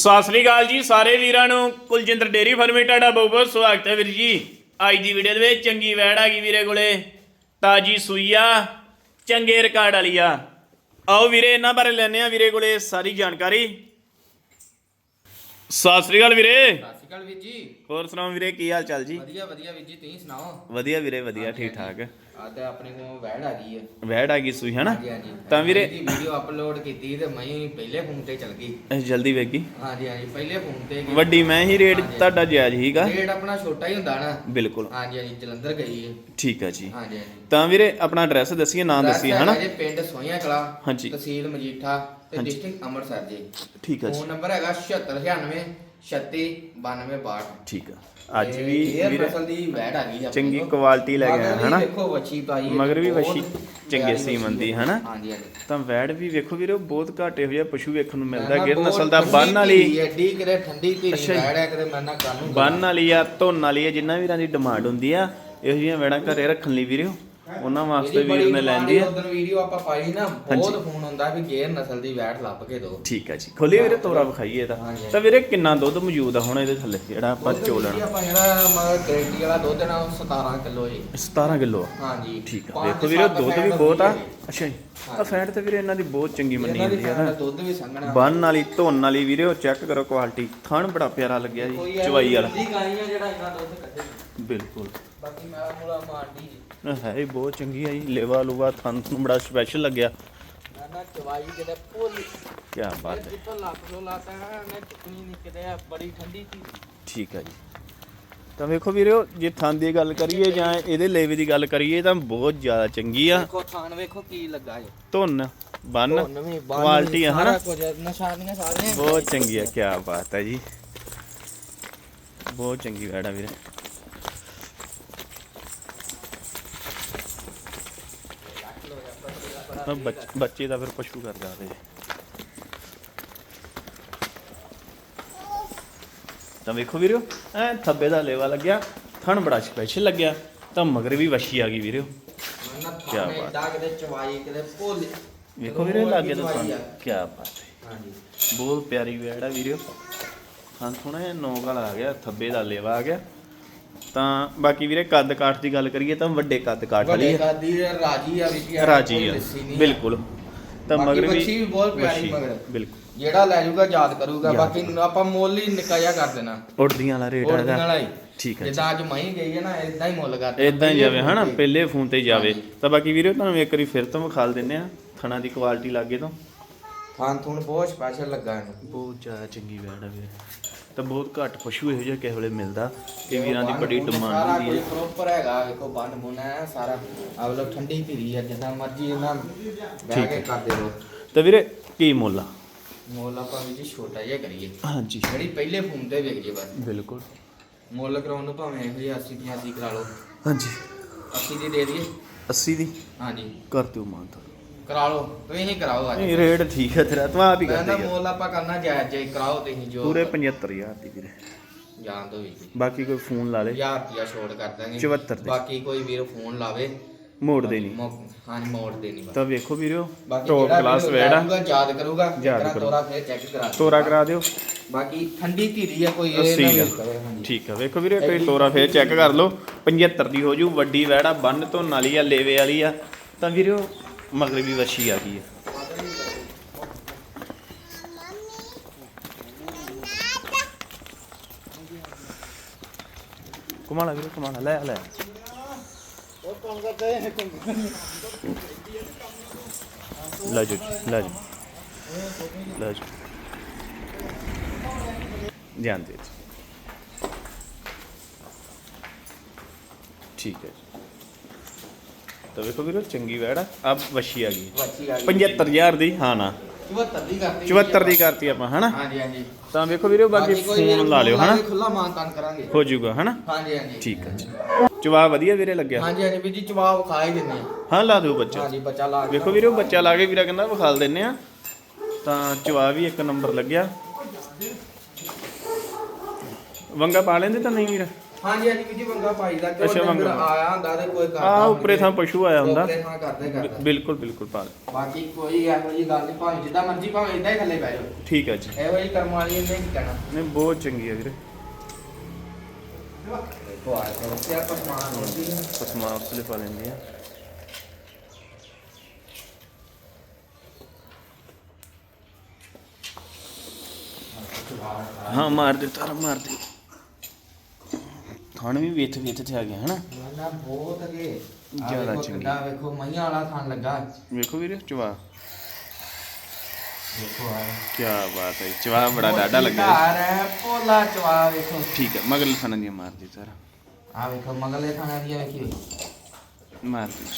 ਸਤਿ ਸ੍ਰੀ ਅਕਾਲ ਜੀ ਸਾਰੇ ਵੀਰਾਂ ਨੂੰ। ਕੁਲਜਿੰਦਰ ਡੇਰੀ ਫਾਰਮੇ ਤੁਹਾਡਾ ਬਹੁਤ ਬਹੁਤ ਸਵਾਗਤ ਹੈ ਵੀਰ ਜੀ। ਅੱਜ ਦੀ ਵੀਡੀਓ ਦੇ ਵਿੱਚ ਚੰਗੀ ਵੈੜ ਆ ਗਈ ਵੀਰੇ ਕੋਲੇ। ਤਾਜੀ ਸੂਈ ਆ ਚੰਗੇ ਰਿਕਾਰਡ ਵਾਲੀ ਆ। ਆਓ ਵੀਰੇ ਇਹਨਾਂ ਬਾਰੇ ਲੈਣੇ ਆ ਵੀਰੇ ਕੋਲੇ ਸਾਰੀ ਜਾਣਕਾਰੀ। ਸਤਿ ਸ੍ਰੀ ਅਕਾਲ ਵੀਰੇ। ਸਤਿ ਸ਼੍ਰੀ ਅਕਾਲ ਵੀਰ ਜੀ। ਹੋਰ ਸੁਣਾਓ ਵੀਰੇ ਕੀ ਹਾਲ ਚਾਲ ਜੀ? ਵਧੀਆ ਵਧੀਆ ਵੀਰ ਜੀ ਤੁਸੀਂ ਸੁਣਾਓ? ਵਧੀਆ ਵੀਰੇ ਵਧੀਆ ਠੀਕ ਠਾਕ ਆ ਤੇ ਆਪਣੇ ਕੋਲ ਵੈੜ ਆ ਗਈ ਹੈ ਵੈੜ ਆ ਗਈ ਸੂਈ ਹਨਾ? ਹਾਂਜੀ ਹਾਂਜੀ। ਤਾਂ ਵੀਰੇ ਵੀਡੀਓ ਅਪਲੋਡ ਕੀਤੀ ਤੇ ਮੈਂ ਪਹਿਲੇ ਫੋਨ ਤੇ ਚਲ ਗਈ। ਇਹ ਜਲਦੀ ਵੇਗੀ ਹਾਂਜੀ ਹਾਂਜੀ ਪਹਿਲੇ ਫੋਨ ਤੇ ਗਈ। ਵੱਡੀ ਮੈਂ ਹੀ ਰੇਟ ਤੁਹਾਡਾ ਜਾਇਜ਼ ਹੀਗਾ ਰੇਟ ਆਪਣਾ ਛੋਟਾ ਹੀ ਹੁੰਦਾ ਨਾ। ਬਿਲਕੁਲ। ਹਾਂਜੀ ਹਾਂਜੀ ਜਲੰਧਰ ਗਈ ਹੈ ਠੀਕ ਹੈ ਜੀ। ਹਾਂਜੀ ਹਾਂਜੀ। ਤਾਂ ਵੀਰੇ ਆਪਣਾ ਐਡਰੈਸ ਦੱਸੀਏ ਨਾਮ ਦੱਸੀਏ ਹਨਾ? ਇਹ ਪਿੰਡ ਸੋਈਆਂ ਕਲਾ ਹਾਂਜੀ। ਤਹਿਸੀਲ ਮਜੀਠਾ ਤੇ ਹਾਂਜੀ। ਡਿਸਟ੍ਰਿਕਟ ਅੰਮ੍ਰਿਤਸਰ ਜੀ। ਠੀਕ ਹੈ ਜੀ। ਫੋਨ ਨੰਬਰ ਹੈਗਾ 7696 36 92 62 ਠੀਕ ਆ। ਅੱਜ ਵੀ ਇਹ ਵੀਰੇ ਨਸਲ ਦੀ ਵੈੜ ਆ ਗਈ ਚੰਗੀ ਕੁਆਲਿਟੀ ਲੈ ਆਇਆ ਹਨਾ? ਦੇਖੋ ਵੱਛੀ ਪਾਈ ਹੈ, ਮਗਰ ਵੀ ਵੱਛੀ ਚੰਗੇ ਸੀਮਨ ਦੀ, ਹਨਾ? ਹਾਂਜੀ ਹਾਂਜੀ। ਤਾਂ ਵੈੜ ਵੀ ਵੇਖੋ ਵੀਰੇ ਬਹੁਤ ਘੱਟ ਜਿਹਾ ਪਸ਼ੂ ਵੇਖਣ ਨੂੰ ਮਿਲਦਾ। ਗਿਰ ਨਸਲ ਦਾ ਬੰਨ ਵਾਲੀ ਐਡੀ ਕਿਤੇ ਠੰਡੀ ਧੀਰੀ। ਵੈੜ ਹੈ ਕਿਤੇ ਮੈਂ ਨਾ ਕਾਨੂੰ ਬੰਨ ਵਾਲੀ ਆ ਧੁੰਨ ਵਾਲੀ ਆ ਜਿੰਨਾ ਵੀਰਾਂ ਦੀ ਡਿਮਾਂਡ ਹੁੰਦੀ ਆ ਇਹੋ ਜਿਹੀਆਂ ਵੈੜਾਂ ਘਰੇ ਰੱਖਣ ਲਈ ਵੀਰੇ ਉਹਨਾਂ ਵਾਸਤੇ ਵੀਰ ਨੇ ਲੈਂਦੀ ਆ। ਉਧਰ ਵੀਡੀਓ ਆਪਾਂ ਪਾਈ ਨਾ ਬਹੁਤ ਫੋਨ ਹੁੰਦਾ ਵੀ ਗੇਰ ਨਸਲ ਦੀ ਵੈੜ ਲੱਭ ਕੇ ਦਿਓ ਠੀਕ ਆ ਜੀ। ਖੋਲੀ ਵੀਰੇ ਤੋਰਾ ਵਿਖਾਈਏ ਤਾਂ। ਤਾਂ ਵੀਰੇ ਕਿੰਨਾ ਦੁੱਧ ਮੌਜੂਦ ਆ ਹੁਣ ਇਹਦੇ ਥੱਲੇ? ਜਿਹੜਾ ਆਪਾਂ ਚੋਲਣ। ਆਪਾਂ ਜਿਹੜਾ ਗਰੰਟੀ ਵਾਲਾ ਦੁੱਧ ਨਾ ਉਹ 17 ਕਿਲੋ ਜੀ। 17 ਕਿਲੋ ਆ। ਹਾਂਜੀ। ਠੀਕ ਆ। ਵੇਖੋ ਵੀਰੇ ਦੁੱਧ ਵੀ ਬਹੁਤ ਆ। ਹੈ ਅੱਛਾ ਜੀ। ਆ। ਫੈਟ ਤੇ ਵੀਰੇ ਇਹਨਾਂ ਦੀ ਬਹੁਤ ਚੰਗੀ ਮੰਨੀ ਜਾਂਦੀ ਫੈਟ ਨਾ। ਦੁੱਧ ਵੀ ਸੰਘਣਾ। ਬੰਨ ਵਾਲੀ ਧੁੰਨ ਵਾਲੀ ਵੀਰੇ ਉਹ ਚੈੱਕ ਕਰੋ ਕੁਆਲਿਟੀ ਥਣ ਬੜਾ ਪਿਆਰਾ ਲੱਗਿਆ ਜੀ ਚਵਾਈ ਵਾਲਾ। ਬਿਲਕੁਲ। ਬਾਕੀ ਮੈਂ ਮੂਲਾ ਮਾਰਦੀ ਜੀ। ਹੈ ਹੀ ਬਹੁਤ ਚੰਗੀ ਆ ਜੀ ਲੇਵਾ ਲੂਵਾ ਥਣ ਨੂੰ ਬੜਾ ਸਪੈਸ਼ਲ ਲੱਗਿਆ। ਨਾ ਚਵਾਈ ਕਿਤੇ ਭੁੱਲ ਕੀ ਬਾਤ ਹੈ। ਜਿੱਥੋਂ ਲੱਖ ਲੋ ਲਾਤਾ ਹੈ ਮੈਂ ਟਿਕਣੀ ਨਹੀਂ ਕਿਤੇ ਆ, ਬੜੀ ਠੰਡੀ ਸੀ। ਠੀਕ ਆ ਜੀ। ਤਾਂ ਵੇਖੋ ਵੀਰੋ ਜੇ ਥਣ ਦੀ ਗੱਲ ਕਰੀਏ ਜਾਂ ਇਹਦੇ ਲੇਵੇ ਦੀ ਗੱਲ ਕਰੀਏ ਤਾਂ ਬਹੁਤ ਜ਼ਿਆਦਾ ਚੰਗੀ ਆ। ਵੇਖੋ ਥਾਨ ਵੇਖੋ ਕੀ ਲੱਗਾ ਜੀ। ਧੁੰਨ ਬੰਨ ਨਵੀਂ ਕੁਆਲਿਟੀ ਆ ਹਨਾ? ਕੁਝ ਨਿਸ਼ਾਨੀਆਂ ਸਾਰੀਆਂ ਬਹੁਤ ਚੰਗੀ ਆ ਕੀ ਬਾਤ ਹੈ ਜੀ। ਬਹੁਤ ਚੰਗੀ ਵੈੜ ਵੀਰੇ। ਤਾਂ ਬੱਚ- ਦਾ ਫਿਰ ਪਸ਼ੂ ਕਰ ਜਾਵੇ ਤਾਂ ਵੇਖੋ ਵੀਰੋ ਐ ਥੱਬੇ ਦਾ ਲੇਵਾ ਲੱਗਿਆ ਥਣ ਬੜਾ ਸਪੈਸ਼ਲ ਲੱਗਿਆ ਤਾਂ ਮਗਰ ਵੀ ਵਸ਼ੀ ਆ ਗਈ ਵੀਰੋ। ਕਿਆ ਬਾਤ। ਬਾਤ। ਦਾ ਕਿਤੇ ਚਵਾਈ ਕਿਤੇ ਭੁੱਲ। ਵੇਖੋ ਵੀਰੇ ਲਾਗੇ ਤਾਂ ਆ। ਕੀ ਬਾਤ ਹੈ। ਹਾਂਜੀ। ਬਹੁਤ ਪਿਆਰੀ ਵੈੜ ਆ ਵੀਰਿਓ ਹਾਂ ਥੋੜਾ ਜਿਹਾ ਨੌਕ ਵਾਲਾ ਆ ਗਿਆ ਥੱਬੇ ਦਾ ਲੇਵਾ ਆ ਗਿਆ। ਤਾਂ ਬਾਕੀ ਵੀਰੇ ਕੱਦ ਕਾਠ ਦੀ ਗੱਲ ਕਰੀਏ ਤਾਂ ਵੱਡੇ ਕੱਦ ਕਾਠ ਵਾਲੀ ਵੱਡੇ ਆ ਕਾਦੀ ਰਾਜੀ ਆ ਵੀ ਕੀ ਰਾਜੀ ਆ। ਬਿਲਕੁਲ। ਤਾਂ ਬਾਕੀ ਮਗਰ ਵੀ ਵੱਛੀ ਵੀ ਬਹੁਤ ਪਿਆਰੀ ਵੱਛੀ, ਮਗਰ। ਬਿਲਕੁਲ। ਜਿਹੜਾ ਲੈ ਜਾਊਗਾ ਯਾਦ ਕਰੂਗਾ। ਯਾਦ ਬਾਕੀ ਆਪਾਂ ਮੁੱਲ ਹੀ ਨਿੱਕਾ ਜਿਹਾ ਕਰ ਦੇਣਾ। ਉੜਦੀਆਂ ਵਾਲਾ ਰੇਟ ਉਹਦੇ ਨਾਲ ਹੈਗਾ ਹੀ। ਠੀਕ ਹੈ ਜਿੱਦਾਂ ਅੱਜ ਮਹੀਂ ਗਈ ਹੈ ਨਾ ਇਦਾਂ ਹੀ ਮੁੱਲ ਕਰ। ਇਦਾਂ ਹੀ ਜਾਵੇ ਹਨਾ? ਪਹਿਲੇ ਫੋਨ ਤੇ ਹੀ ਜਾਵੇ। ਤਾਂ ਬਾਕੀ ਵੀਰੇ ਤੁਹਾਨੂੰ ਇੱਕ ਵਾਰੀ ਫਿਰ ਤੋਂ ਵਿਖਾਲ ਦਿੰਨੇ ਆ ਥਣਾ ਦੀ ਕੁਆਲਿਟੀ ਲੱਗੇ ਤੋਂ। ਥਾਨ ਥੂਨ ਬਹੁਤ ਸਪੈਸ਼ਲ ਲੱਗਾ ਇਹਨੂੰ। ਬਹੁਤ ਜ਼ਿਆਦਾ ਚੰਗੀ ਵੈੜ ਆ ਵੀਰੇ। ਤਾਂ ਬਹੁਤ ਘੱਟ ਪਸ਼ੂ ਇਹੋ ਜਿਹਾ ਕਿਸੇ ਵੇਲੇ ਮਿਲਦਾ। ਇਹ ਵੀਰਾਂ ਦੀ ਬੜੀ ਡਿਮਾਂਡ ਹੁੰਦੀ ਹੈ। ਪ੍ਰੋਪਰ ਹੈਗਾ ਵੇਖੋ ਬੰਨ ਬੁਨਾ ਹੈ ਸਾਰਾ ਆਵਲੋ ਠੰਡੀ ਧੀਰੀ ਹੈ ਜਿੱਦਾਂ ਮਰਜ਼ੀ ਇਹਨਾਂ ਬਹਿ ਕੇ। ਕਰਦੇ ਰਹੋ। ਤਾਂ ਵੀਰੇ ਕੀ ਮੁੱਲ ਆ? ਮੁੱਲ ਆਪਾਂ ਵੀ ਜੀ ਛੋਟਾ ਜਿਹਾ ਕਰੀਏ। ਹਾਂਜੀ। ਜਿਹੜੀ ਪਹਿਲੇ ਫੋਨ ਤੇ ਵਿਕ ਜੇ ਬਸ। ਬਿਲਕੁਲ। ਮੁੱਲ ਕਰਾਉਣ ਨੂੰ ਭਾਵੇਂ ਇਹੋ ਜਿਹਾ 80 85 ਕਰਾ ਲਓ। ਹਾਂਜੀ। 80 ਦੀ ਦੇ ਦਈਏ? 80 ਦੀ? ਹਾਂਜੀ। ਕਰ ਦਿਓ ਮਾਨ ਤਾਂ ਕਰਾ ਲਓ ਤੁਸੀਂ ਹੀ ਕਰਾਓ ਅੱਜ। ਨਹੀਂ ਰੇਟ ਠੀਕ ਹੈ ਤੇਰਾ ਤੂੰ ਆਪ ਹੀ ਮੈਂ ਕਰ ਨਾ ਦੇ ਮੁੱਲ ਆਪਾਂ ਕਰਨਾ ਜਾਇਜ਼ ਜਾਇਜ਼ ਕਰਾਓ ਤੁਸੀਂ ਜੋ। ਪੂਰੇ 75000 ਦੀ ਵੀਰੇ। ਜਾਣ ਦੋ ਵੀ ਬਾਕੀ ਕੋਈ ਫੋਨ ਲਾ ਲੇ। 1000 ਰੁਪਿਆ ਛੋੜ ਕਰ ਦਾਂਗੇ 74 ਦੇ। ਬਾਕੀ ਕੋਈ ਵੀਰ ਫੋਨ ਲਾਵੇ। ਮੋੜ ਦੇ ਨਹੀਂ। ਮੌ- ਹਾਂਜੀ ਮੋੜ ਦੇ ਨਹੀਂ ਬਸ। ਤਾਂ ਵੇਖੋ ਵੀਰੋ ਟੌਪ ਜਿਹੜਾ ਕਲਾਸ ਵੀਰ ਵੈੜ। ਆ ਲਾਊਗਾ, ਯਾਦ ਕਰੂਗਾ। ਯਾਦ ਤੇਰਾ ਕਰੂ। ਤੋਰਾ ਫਿਰ ਚੈੱਕ ਕਰਾ ਦਿਓ। ਤੋਰਾ ਕਰਾ ਦਿਓ। ਬਾਕੀ ਠੰਡੀ ਧੀਰੀ ਆ ਕੋਈ ਇਹ 80 ਨਾ ਦਾ ਵੀ ਕਰੇ, ਹਾਂਜੀ। ਠੀਕ ਆ ਵੇਖੋ ਵੀਰੇ ਕੋਈ ਤੋਰਾ ਫੇਰ ਚੈੱਕ ਕਰ ਲਓ। 75 ਦੀ ਹੋ ਜੂ ਵੱਡੀ ਵੈੜ ਬੰਨ ਤੋਂ ਨਾਲੀ ਆ ਲੇਵੇ ਵਾਲੀ ਆ। ਤਾਂ ਵੀਰੋ ਮਗਰਬੀ ਵੱਛੀ ਆ ਗਈ ਹੈ। ਕਮਾਲਾ ਵੀਰੇ ਕਮਾਲਾ ਲੈ ਆ, ਲੈ। ਆ। ਲੈ ਜੋ ਲੈ ਜੋ ਲੈ ਜੋ ਧਿਆਨ ਦੇ। ਠੀਕ ਹੈ ਜੀ। ਤਾਂ ਵੇਖੋ ਵੀਰੋ ਚੰਗੀ ਵੈੜ ਆ। ਆ ਵਸ਼ੀ ਆ ਗਈ। ਵੱਛੀ ਆ ਗਈ। 75000 ਦੀ ਹਾਂ ਨਾ। 74 ਦੀ ਕਰਤੀ। 74 ਦੀ ਕਰਤੀ ਆਪਾਂ ਹਨਾ? ਹਾਂਜੀ ਹਾਂਜੀ। ਤਾਂ ਵੇਖੋ ਵੀਰੋ ਬਾਕੀ ਕੋਈ ਫੋਨ ਲਾ ਲਿਓ ਹਨਾ? ਖੁੱਲਾ ਮਾਨ ਤਾਨ ਕਰਾਂਗੇ। ਹੋ ਜਾਊਗਾ ਹਨਾ? ਹਾਂਜੀ ਹਾਂਜੀ। ਠੀਕ ਹੈ ਜੀ। ਚਵਾ ਵਧੀਆ ਵੀਰੇ ਲੱਗਿਆ? ਹਾਂਜੀ ਹਾਂਜੀ ਵੀਰ ਜੀ ਜਵਾਬ ਖਾ ਹੀ ਦਿੰਦੇ ਆ। ਹਾਂ ਲਾ ਦਿਓ ਬੱਚਾ। ਹਾਂਜੀ ਬੱਚਾ ਲਾ ਕੇ ਵੇਖੋ ਵੀਰੋ ਬੱਚਾ ਲਾ ਕੇ ਵੀਰਾ ਕਹਿੰਦਾ ਵਿਖਾਲ ਦਿੰਨੇ ਆ। ਤਾਂ ਚਵਾ ਵੀ ਇੱਕ ਨੰਬਰ ਲੱਗਿਆ। ਵੰਗਾ ਪਾ ਲੈਂਦੇ ਤਾਂ ਨਹੀਂ ਵੀਰ? ਹਾਂਜੀ ਹਾਂਜੀ ਵੀਰ ਜੀ ਬੰਗਾ ਪਾਈ ਦਾ ਅੱਛਾ, ਕੋਈ ਡੰਗਰ ਵੰਗਾ। ਆਇਆ ਹੁੰਦਾ ਤੇ ਕੋਈ ਕਰਦਾ ਆ ਉੱਪਰੇ ਥਾਂ ਪਸ਼ੂ ਆਇਆ ਹੁੰਦਾ। ਉੱਪਰੇ ਥਾਂ ਕਰਦੇ ਕਰਦਾ। ਬਿਲਕੁਲ ਬਿਲਕੁਲ ਪਾਲ ਬਾਕੀ ਕੋਈ ਇਹੋ ਜਿਹੀ ਗੱਲ ਨਹੀਂ ਭਾਵੇਂ ਜਿੱਦਾਂ ਮਰਜ਼ੀ ਭਾਵੇਂ ਇਦਾਂ ਹੀ ਥੱਲੇ ਬਹਿ ਜਾਓ। ਠੀਕ ਹੈ ਜੀ। ਇਹੋ ਜਿਹੀ ਕਰਮ ਵਾਲੀ ਇਹਨੇ ਕੀ ਕਹਿਣਾ। ਨਹੀਂ ਬਹੁਤ ਚੰਗੀ ਹੈ ਵੀਰੇ। ਦੇਖੋ ਆ ਕਰੋ ਤੇ ਆਪਾਂ ਸਮਾਨ ਹੋਣੀ ਪਸਮਾ ਉਸਲੇ ਪਾ ਲੈਂਦੀ ਆ। ਹਾਂ ਮਾਰ ਦੇ ਤਾਰਾ ਮਾਰ ਦੇ ਥਣ ਵੀ ਵੇਥ ਵੇਥ ਤੇ ਆ ਗਿਆ ਹਨਾ? ਨਾ ਬਹੁਤ ਅਗੇ। ਜ਼ਿਆਦਾ ਚੰਗੀ। ਕਿੱਦਾਂ ਵੇਖੋ ਮਈਆਂ ਵਾਲਾ ਥਾਂ ਲੱਗਾ। ਵੇਖੋ ਵੀਰੇ ਚਵਾ। ਦੇਖੋ ਆ। ਕੀ ਬਾਤ ਹੈ ਚਵਾ ਬੜਾ ਡਾਡਾ ਲੱਗਾ ਹੈ। ਪੋਲਾ ਚਵਾ ਵੇਖੋ। ਠੀਕ ਹੈ ਮਗਰ ਲਫਾਨਾ ਦੀਆਂ ਮਾਰ ਦੇ ਤਾਰਾ ਆ ਵੇਖੋ ਮਗਲੇ ਥਾਣਾ ਦੀ ਵੇਖੀ ਮਾਰ ਦੇ।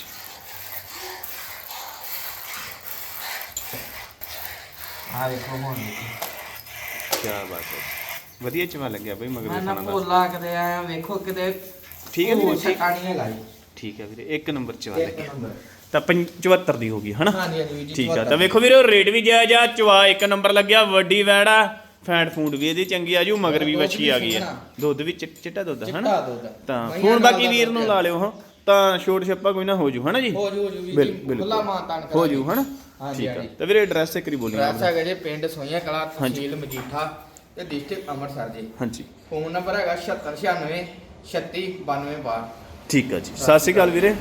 ਆ ਵੇਖੋ ਹੁਣ। ਕੀ ਬਾਤ ਹੈ ਵਧੀਆ ਚਵਾ ਲੱਗਿਆ ਬਈ ਮਗਰ ਮੈਂ ਨਾ ਲਫਾਨਾ ਦਾ। ਪੋਲਾ ਕਿਤੇ ਆਇਆ ਵੇਖੋ ਕਿਤੇ ਠੀਕ ਹੈ ਵੀਰੇ, ਠੀਕ। ਜੀ ਠੀਕ ਹੈ ਵੀਰੇ ਇੱਕ ਨੰਬਰ ਚਵਾ ਇੱਕ ਲੱਗਿਆ। ਨੰਬਰ। ਤਾਂ 75 ਦੀ ਹੋ ਗਈ ਹਨਾ? ਹਾਂਜੀ ਹਾਂਜੀ ਵੀਰ ਜੀ ਠੀਕ ਆ ਤਾਂ ਵੇਖੋ ਵੀਰੇ ਉਹ ਰੇਟ ਵੀ ਜਾਇਜ਼ ਆ ਚਵਾ ਇੱਕ ਨੰਬਰ ਲੱਗਿਆ ਵੱਡੀ ਵੈੜਾ ਫੈਂਟ ਫੂਡ ਵੀ ਇਹਦੀ ਚੰਗੀ ਆ ਜੂ ਮਗਰ ਵੀ ਦੁੱਧ ਵੱਛੀ ਆ ਗਈ ਆ। ਦੁੱਧ ਵੀ ਚਿ- ਚਿੱਟਾ ਦੁੱਧ ਆ, ਚਿੱਟਾ ਹਨਾ? ਦੁੱਧ। ਆ। ਤਾਂ ਫੋਨ ਬਾਕੀ ਵੀਰ ਨੂੰ ਲਾ ਲਿਓ ਹਾਂ। ਤਾਂ ਛੋਟ ਛੱਪਾ ਕੋਈ ਨਾ ਹੋ ਜੂ ਹਨਾ ਜੀ? ਹੋ ਜੂ ਹੋ ਜੂ ਵੀਰ ਬਿਲ- ਜੀ ਬਿਲਕੁਲ। ਖੁੱਲਾ ਮਾਨਤਾਨ ਹੋ ਜੂ ਹਨਾ? ਹਾਂਜੀ, ਠੀਕ ਆ। ਹਾਂਜੀ। ਤਾਂ ਵੀਰੇ ਐਡਰੈਸ ਇੱਕ ਵਾਰੀ ਬੋਲੀ ਐਡਰੈਸ ਹੈਗਾ ਜੀ ਪਿੰਡ ਸੋਈਆਂ ਕਲਾ ਹਾਂਜੀ। ਤਹਿਸੀਲ ਮਜੀਠਾ। ਤੇ ਡਿਸਟ੍ਰਿਕਟ ਅੰਮ੍ਰਿਤਸਰ ਜੀ। ਹਾਂਜੀ। ਫੋਨ ਨੰਬਰ ਹੈਗਾ 7696 3692 ਠੀਕ ਆ ਜੀ। ਸਤਿ ਸ਼੍ਰੀ ਅਕਾਲ ਵੀਰੇ।